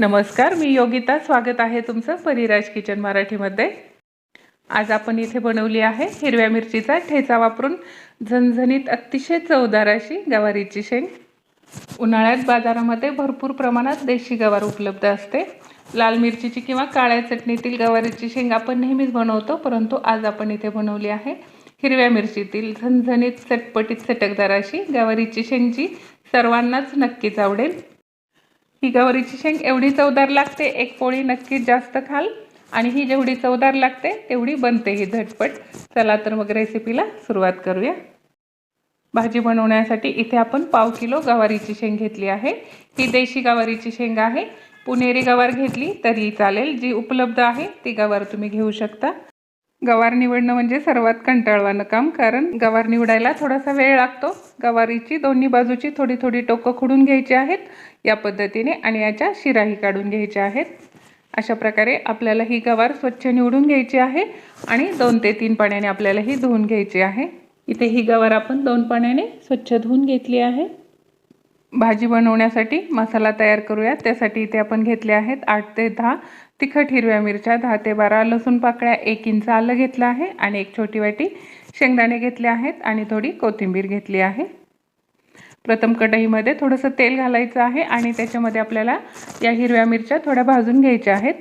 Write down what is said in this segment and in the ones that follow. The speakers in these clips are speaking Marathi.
नमस्कार मी योगिता. स्वागत आहे तुमचं परिराज किचन मराठीमध्ये. आज आपण इथे बनवली आहे हिरव्या मिरचीचा ठेचा वापरून झणझणीत अतिशय चवदार अशी गवारीची शेंग. उन्हाळ्यात बाजारामध्ये भरपूर प्रमाणात देशी गवार उपलब्ध असते. लाल मिरचीची किंवा काळ्या चटणीतील गवारीची शेंग आपण नेहमीच बनवतो परंतु आज आपण इथे बनवली आहे हिरव्या मिरचीतील झणझणीत चटपटीत चटकदार अशी गवारीची शेंगची. सर्वांनाच नक्कीच आवडेल. ही गवारीची शेंग एवढी चवदार लागते एक पोळी नक्कीच जास्त खाल. आणि ही जेवढी चवदार लागते तेवढी बनते ही झटपट. चला तर मग रेसिपीला सुरुवात करूया. भाजी बनवण्यासाठी इथे आपण पाव किलो गवारीची शेंग घेतली आहे. ही देशी गवारीची शेंग आहे. पुणेरी गवार घेतली तरी चालेल. जी उपलब्ध आहे ती गवार तुम्ही घेऊ शकता. गवार निवडणं म्हणजे सर्वात कंटाळवानं काम कारण गवार निवडायला थोडासा वेळ लागतो. गवारीची दोन्ही बाजूची थोडी थोडी टोकं खुडून घ्यायची आहेत या पद्धतीने आणि याच्या शिराही काढून घ्यायच्या आहेत. अशा प्रकारे आपल्याला ही गवार स्वच्छ निवडून घ्यायची आहे आणि दोन ते तीन पाण्याने आपल्याला ही धुवून घ्यायची आहे. इथे ही गवार आपण दोन पाण्याने स्वच्छ धुवून घेतली आहे. भाजी बनवण्यासाठी मसाला तयार करूया. त्यासाठी इथे आपण घेतले आहेत आठ ते दहा तिखट हिरव्या मिरच्या दहा ते बारा लसूण पाकळ्या एक इंच आलं घेतलं आहे आणि एक छोटी वाटी शेंगदाणे घेतले आहेत आणि थोडी कोथिंबीर घेतली आहे. प्रथम कढईमध्ये थोडंसं तेल घालायचं आहे आणि त्याच्यामध्ये आपल्याला या हिरव्या मिरच्या थोड्या भाजून घ्यायच्या आहेत.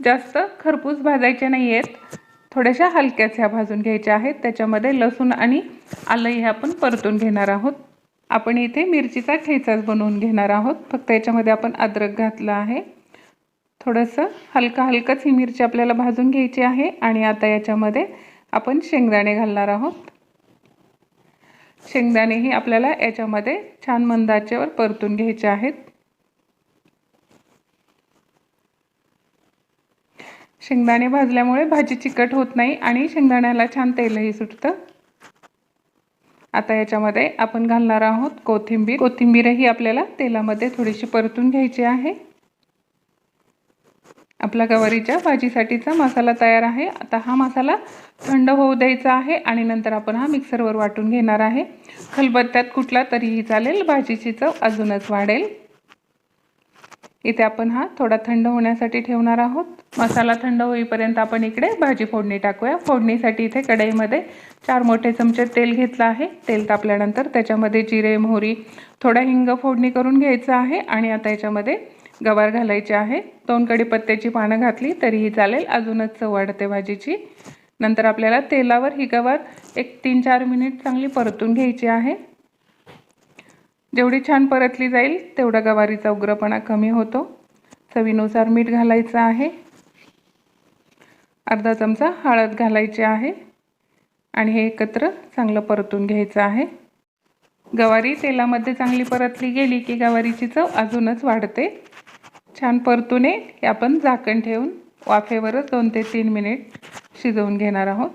जास्त खरपूस भाजायच्या नाही आहेत थोड्याशा हलक्याच ह्या भाजून घ्यायच्या आहेत. त्याच्यामध्ये लसूण आणि आलंही हे आपण परतून घेणार आहोत. आपण इथे मिरचीचा ठेचाच बनवून घेणार आहोत. फक्त याच्यामध्ये आपण अद्रक घातलं आहे. थोडंसं हलका हलकंच ही मिरची आपल्याला भाजून घ्यायची आहे आणि आता याच्यामध्ये आपण शेंगदाणे घालणार आहोत. शेंगदाणेही आपल्याला याच्यामध्ये छान मंदाचेवर परतून घ्यायचे आहेत. शेंगदाणे भाजल्यामुळे भाजी चिकट होत नाही आणि शेंगदाण्याला छान तेलही सुटतं. आता याच्यामध्ये आपण घालणार आहोत कोथिंबीर. कोथिंबीरही आपल्याला तेलामध्ये थोडीशी परतून घ्यायची आहे. आपला गवारीच्या भाजीसाठीचा मसाला तयार आहे. आता हा मसाला थंड होऊ द्यायचा आहे आणि नंतर आपण हा मिक्सरवर वाटून घेणार आहे. खलबत्त्यात कुठला तरीही चालेल भाजीची चव अजूनच वाढेल. इथे आपण हा थोडा थंड होण्यासाठी ठेवणार आहोत. मसाला थंड होईपर्यंत आपण इकडे भाजी फोडणी टाकूया. फोडणीसाठी इथे कढईमध्ये चार मोठे चमचे तेल घेतलं आहे. तेल तापल्यानंतर त्याच्यामध्ये जिरे मोहरी थोडा हिंग फोडणी करून घ्यायचं आहे आणि आता याच्यामध्ये गवार घालायचे आहे. दोन कडीपत्त्याची पानं घातली तरीही चालेल. अजूनच चव वाढते भाजीची. नंतर आपल्याला तेलावर ही गवार एक तीन चार मिनिट चांगली परतून घ्यायची आहे. जेवढी छान परतली जाईल तेवढा गवारीचा उग्रपणा कमी होतो. चवीनुसार मीठ घालायचं आहे. अर्धा चमचा हळद घालायची आहे आणि हे एकत्र चांगलं परतून घ्यायचं आहे. गवारी तेलामध्ये चांगली परतली गेली की गवारीची चव अजूनच वाढते. छान परतूने हे आपण झाकण ठेवून वाफेवरच दोन ते तीन मिनिट शिजवून घेणार आहोत.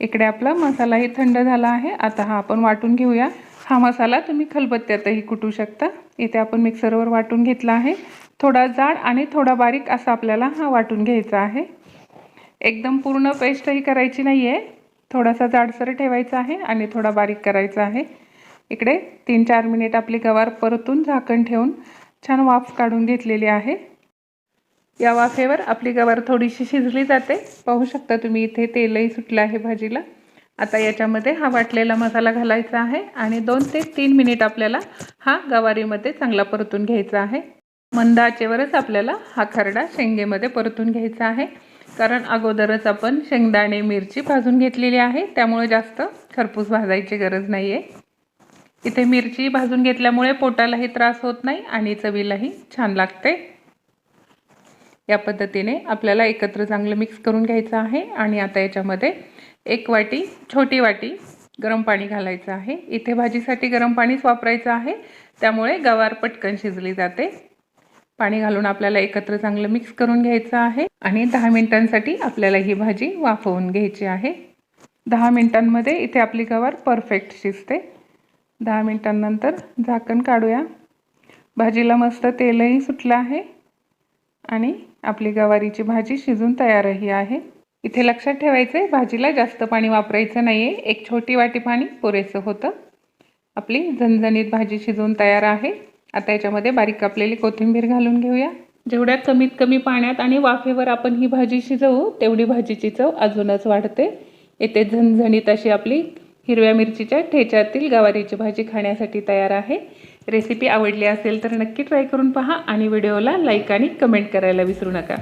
इकडे आपला मसालाही थंड झाला आहे. आता हा आपण वाटून घेऊया. हा मसाला तुम्ही खलबत्त्यातही कुटू शकता. इथे आपण मिक्सरवर वाटून घेतला आहे. थोडा जाड आणि थोडा बारीक असा आपल्याला हा वाटून घ्यायचा आहे. एकदम पूर्ण पेस्टही करायची नाही आहे थोडासा जाडसर ठेवायचा आहे आणि थोडा बारीक करायचा आहे. इकडे तीन चार मिनिट आपली गवार परतून झाकण ठेवून छान वाफ काढून घेतलेली आहे. या वाफेवर आपली गवार थोडीशी शिजली जाते. पाहू शकता तुम्ही इथे तेलही सुटलं आहे भाजीला. आता याच्यामध्ये हा वाटलेला मसाला घालायचा आहे आणि दोन ते तीन मिनिट आपल्याला हा गवारीमध्ये चांगला परतून घ्यायचा आहे. मंद आचेवरच आपल्याला हा खरडा शेंगेमध्ये परतून घ्यायचा आहे. कारण अगोदरच आपण शेंगदाणे मिरची भाजून घेतलेली आहे. त्यामुळे जास्त खरपूस भाजायची गरज नाही आहे इथे मिरची भाजून घेतल्यामुळे पोटालाही त्रास होत नाही आणि चवीलाही छान लागते. या पद्धतीने आपल्याला एकत्र चांगलं मिक्स करून घ्यायचं आहे आणि आता याच्यामध्ये एक वाटी छोटी वाटी गरम पाणी घालायचं आहे. इथे भाजीसाठी गरम पाणीच वापरायचं आहे. त्यामुळे गवार पटकन शिजली जाते. पाणी घालून आपल्याला एकत्र चांगलं मिक्स करून घ्यायचं आहे. आणि दहा मिनिटांसाठी आपल्याला ही भाजी वाफवून घ्यायची आहे. दहा मिनिटांमध्ये इथे आपली गवार परफेक्ट शिजते. दहा मिनिटांनंतर झाकण काढूया. भाजीला मस्त तेलही सुटलं आहे. आणि आपली गवारीची भाजी शिजून तयारही आहे. इथे लक्षात ठेवायचं आहे भाजीला जास्त पाणी वापरायचं नाही आहे एक छोटी वाटी पाणी पुरेसं होतं. आपली झणझणीत भाजी शिजवून तयार आहे. आता याच्यामध्ये बारीक कापलेली कोथिंबीर घालून घेऊया. जेवढ्या कमीत कमी पाण्यात आणि वाफेवर आपण ही भाजी शिजवू तेवढी भाजीची चव अजूनच वाढते. येथे झणझणीत अशी आपली हिरव्या मिरचीच्या ठेच्यातील गवारीची भाजी खाण्यासाठी तयार आहे. रेसिपी आवडली असेल तर नक्की ट्राय करून पहा आणि व्हिडिओला लाईक आणि कमेंट करायला विसरू नका.